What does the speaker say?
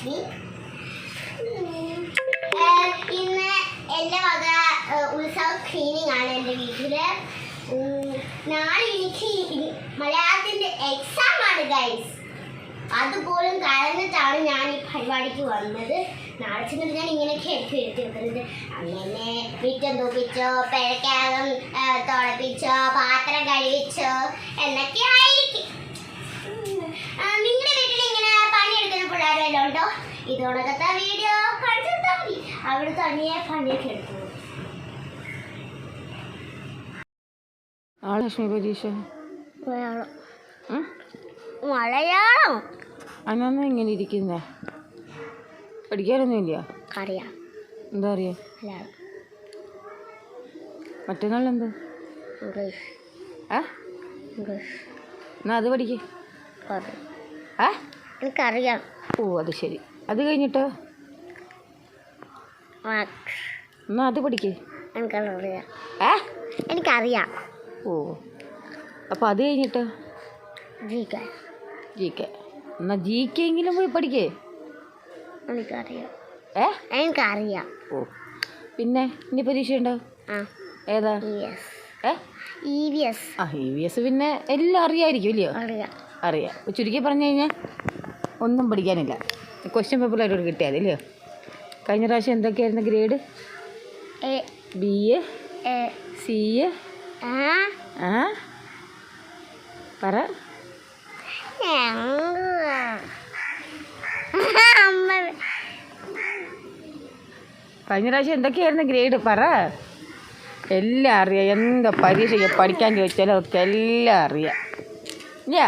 ലക്ഷ്മി ഇന്ന് എന്റെ വക ഉത്സവ ക്ലീനിങ് ആണ് എന്റെ വീട്ടിൽ. ഉം, നാളെ എനിക്ക് മലയാളത്തിന്റെ എക്സാം ആണ് ഗൈസ് അതുപോലും കളഞ്ഞിട്ടാണ് ഞാൻ ഈ പരിപാടിക്ക് വന്നത്. നാളെ ചെന്നിട്ട് ഞാൻ ഇങ്ങനെയൊക്കെ എടുത്ത് എടുത്തിരിക്കുന്നത് അങ്ങനെ മിറ്റം തൂപ്പിച്ചോ പിഴക്കകം വല്ലതും ഇതോടൊക്കത്തെ വീഡിയോ കാണിച്ചു കൊടുത്താൽ മതി. അവിടെ തനിയെ പണിയൊക്കെ എടുത്തു. മറ്റന്നാളെന്ത് ലക്ഷ്മി പരീക്ഷ മലയാളം. ഉം? മലയാളം? ഇങ്ങനെ ഇരിക്കുന്നേ? പഠിക്കാനൊന്നുമില്ല? അറിയാം. എന്താ അറിയാ? മലയാളം. മറ്റന്നാൾ എന്ത് ഇംഗ്ലീഷ്. ഏ? ഇംഗ്ലീഷ്. എന്നാ അത് പഠിക്കേ. അറിയാം ഏ? എനിക്കറിയാം. ഓ അത് ശരി. അത് കഴിഞ്ഞിട്ടോ? എന്നാ അത് പഠിക്കേ. എനിക്കറിയാം. ഏ? എനിക്കറിയാം. ഓ. അപ്പോൾ അത് കഴിഞ്ഞിട്ടോ? G K. G K. എന്നാ ജി കെ എങ്കിലും പോയി പഠിക്കേ. എനിക്കറിയാം. ഏ? എനിക്കറിയാം. ഓ. പിന്നെ ഇനി പരീക്ഷ ഉണ്ടോ? ആ. ഏതാ? ഏ? ഇ വി എസ് ആ ഇ വി എസ് പിന്നെ എല്ലാം അറിയാമായിരിക്കും ഇല്ലയോ? അറിയാം. അറിയാം. ചുരുക്കി പറഞ്ഞു കഴിഞ്ഞാൽ ഒന്നും പഠിക്കാനില്ല ക്വസ്റ്റ്യൻ പേപ്പർ കിട്ടിയാൽ മതി ഇല്ലയോ കഴിഞ്ഞ പ്രാവശ്യം എന്തൊക്കെയായിരുന്നു grade A. B A. C A ആ. പറ. കഴിഞ്ഞ പ്രാവശ്യം എന്തൊക്കെയായിരുന്നു ഗ്രേഡ് പറ. എല്ലാം അറിയാം. എന്താ പരീക്ഷയ്ക്ക് പഠിക്കാൻ ചോദിച്ചാലും അതൊക്കെ എല്ലാം അറിയാം. ഇല്ല?